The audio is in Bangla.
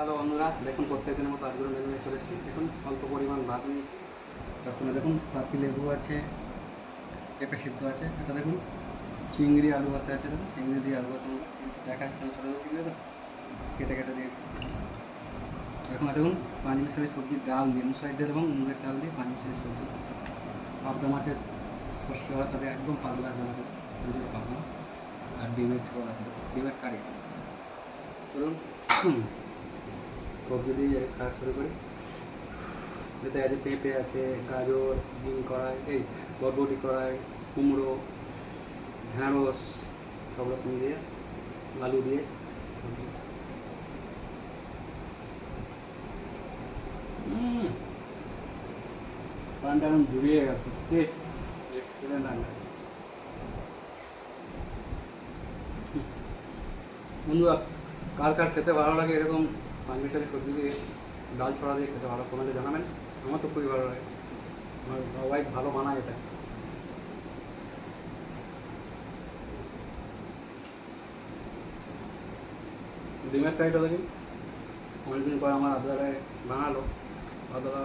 হ্যালো বন্ধুরা, দেখুন প্রত্যেকদিনের মতো আজগুলো মেনু নিয়ে চলে এসেছি। দেখুন, অল্প পরিমাণ ভাত নিয়েছি। তার সঙ্গে দেখুন পাতি লেবু আছে, পেঁপে সিদ্ধ আছে, এটা দেখুন, চিংড়ি, আলু ভাতে আছে, দেখুন, চিংড়ি দিয়ে আলু ভাতে দেখা যাচ্ছে কেটে কেটে দিয়েছি। এখন দেখুন পাঁচ মিশালি সবজি, ডাল দিয়ে মুসাই দিয়ে এবং মুগের ডাল দিয়ে পাঁচ মিশালি সবজি। পাবদা মাছের সর্ষে ভাত তাদের একদম পাতলা জানাতে পাবদা আর ডিমের ঝোল আছে ডিমের কারি। চলুন সবজি দিয়ে খাওয়া শুরু করি। এতে আছে পেঁপে আছে, গাজর, ডিম কড়াই, এই বরবটি কড়াই, কুমড়ো, ঢ্যাঁড়স সব রকম দিয়ে, আলু দিয়ে। পানটা এখন জুড়িয়ে গেছে। রেস্টুরেন্ট রান্না বন্ধুরা, কার কার খেতে ভালো লাগে এরকম পাঁচমিশালি সবজি দিয়ে ডাল ছড়া দিয়ে খেতে ভালো কমেন্টে জানাবেন। আমার তো খুবই ভালো লাগে। আমার সবাই ভালো বানায় এটা। ডিমের ফ্রাইটা দেখি। অনেকদিন পর আমার আদারায় বানালো। আদারা